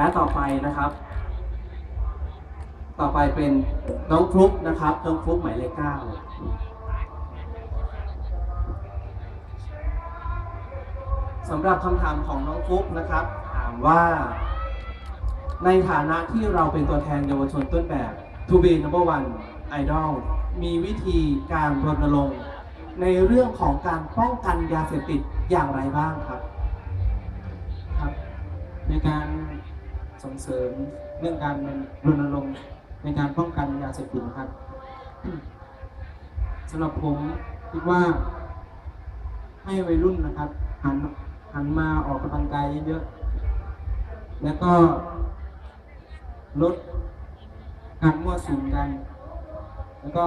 และต่อไปนะครับ ต่อไปเป็นน้องฟลุ๊กนะครับ น้องฟลุ๊กหมายเลขเก้าสำหรับคำถามของน้องฟลุ๊กนะครับ ถามว่า ในฐานะที่เราเป็นตัวแทนเยาวชนต้นแบบ To be number one idol มีวิธีการรณรงค์ในเรื่องของการป้องกันยาเสพติดอย่างไรบ้างครับ ครับ ในการ ส่งเสริมเรื่องการรณรงค์ในการป้องกันยาเสพติดครับสำหรับผมคิดว่าให้วัยรุ่นนะครับหันหันมาออกกำลังกายเยอะๆแล้วก็ลดการมั่วสุมกัน แล้วก็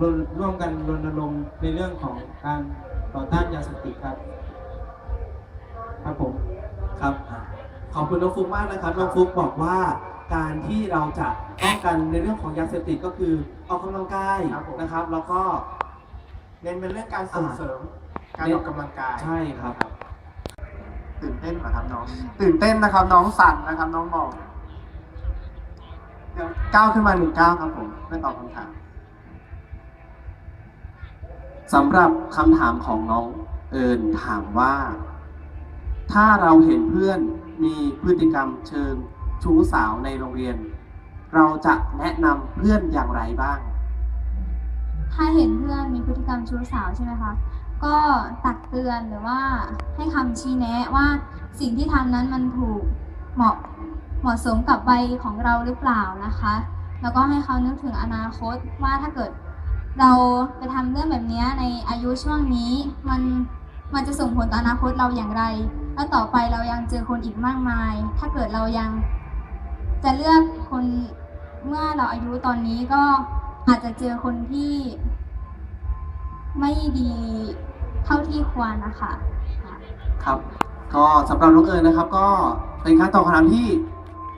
ร,ร่วมกันรณรงค์ในเรื่องของการต่อต้านยาเสพติดครับ ครับผม ครับ ขอบคุณน้องฟลุ๊กมากนะครับน้องฟลุ๊กบอกว่าการที่เราจะป้องกันในเรื่องของยาเสพติดก็คือออกกำลังกายครับผม นะครับ แล้วก็ เน้นเป็นเรื่องการส่งเสริมการออกกำลังกายใช่ครับ ตื่นเต้นเหรอครับน้อง ตื่นเต้นนะครับ น้องสั่นนะครับน้องบอกเดี๋ยวก้าวขึ้นมาหนึ่งก้าวครับผมเพื่อตอบคำถามสำหรับคำถามของน้องเอิญถามว่า ถ้าเราเห็นเพื่อนมีพฤติกรรมเชิงชู้สาวในโรงเรียน เราจะแนะนำเพื่อนอย่างไรบ้าง ถ้าเห็นเพื่อนมีพฤติกรรมชู้สาวใช่ไหมคะ ก็ตักเตือนหรือว่าให้คำชี้แนะว่าสิ่งที่ทำนั้นมันถูกเหมาะเหมาะสมกับวัยของเราหรือเปล่านะคะ แล้วก็ให้เขานึกถึงอนาคตว่าถ้าเกิดเราไปทำเรื่องแบบนี้ในอายุช่วงนี้มันมันจะส่งผลต่ออนาคตเราอย่างไร แล้วต่อไปเรายังเจอคนอีกมากมาย ถ้าเกิดเรายังจะเลือกคนเมื่อเราอายุตอนนี้ก็อาจจะเจอคนที่ไม่ดีเท่าที่ควรนะคะค่ะครับ ก็สำหรับน้องเอิญนะครับ ก็เป็นการตอบคำถามที่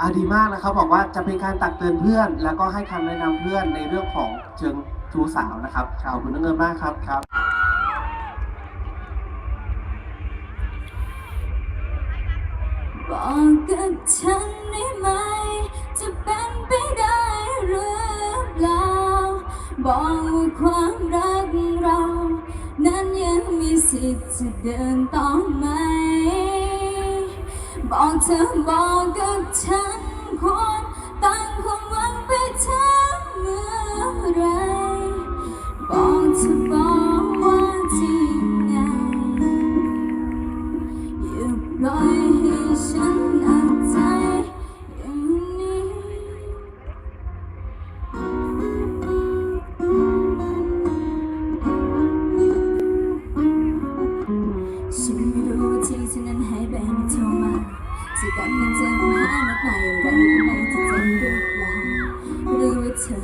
อาดีมากนะครับบอกว่าจะเป็นการตักเตือนเพื่อน แล้วก็ให้คำแนะนำเพื่อนในเรื่องของเชิงชู้สาวนะครับขอบคุณน้องเอิญมากครับครับ กับฉันได้ไหม จะเป็นไปได้หรือเปล่า บอกว่าความรักเรา นั้นยังมีสิทธิ์จะเดินต่อไหม บอกเธอบอกกับฉัน เธอ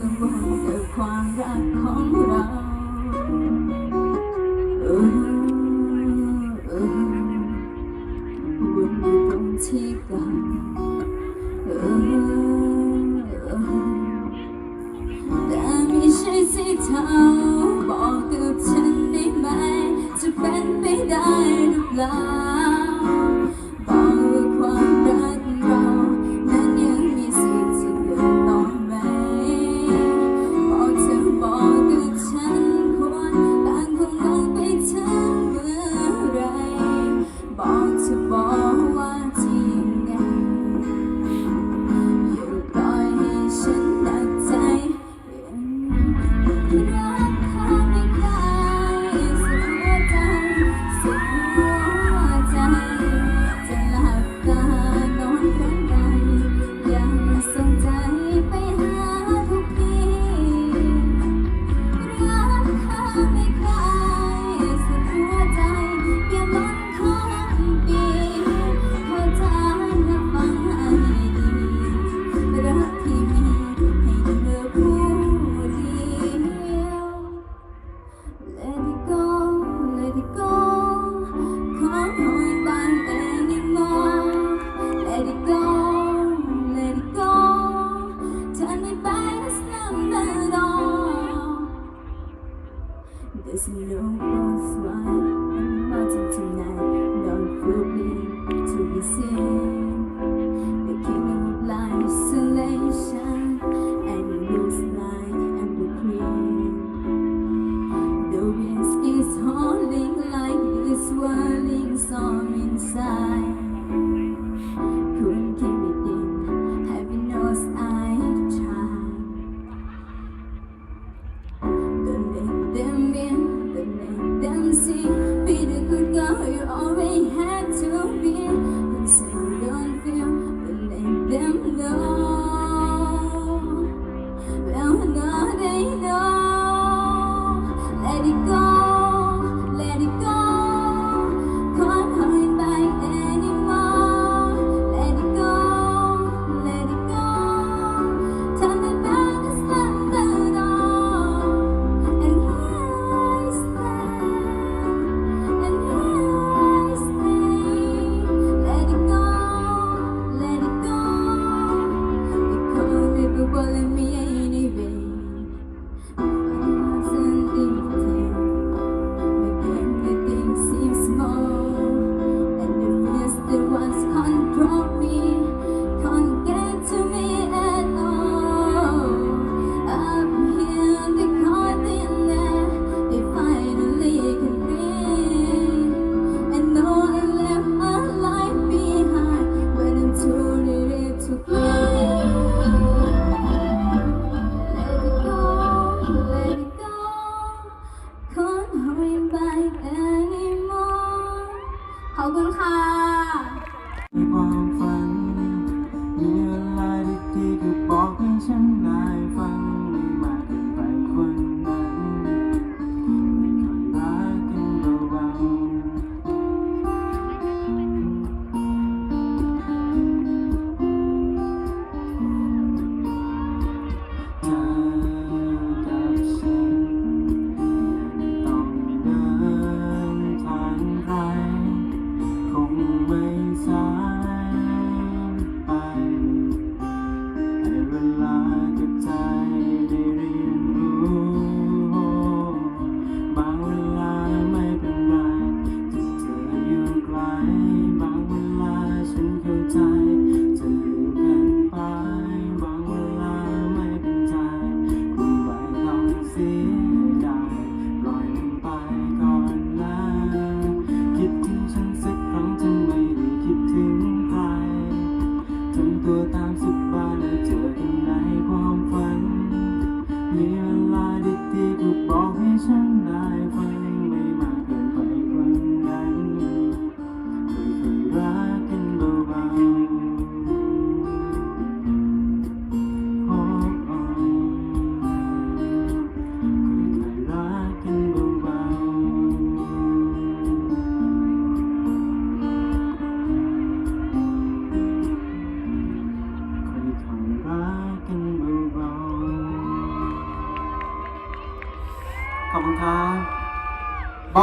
กังวลกับความรักของเราเออเออวนอยู่ตรงที่เก่าเออเออแต่ไม่ใช่สีเทาบอกกับฉันได้ไหม จะเป็นไปได้หรือเปล่า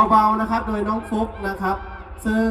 เบาๆนะครับ โดยน้องฟุกนะครับ ซึ่ง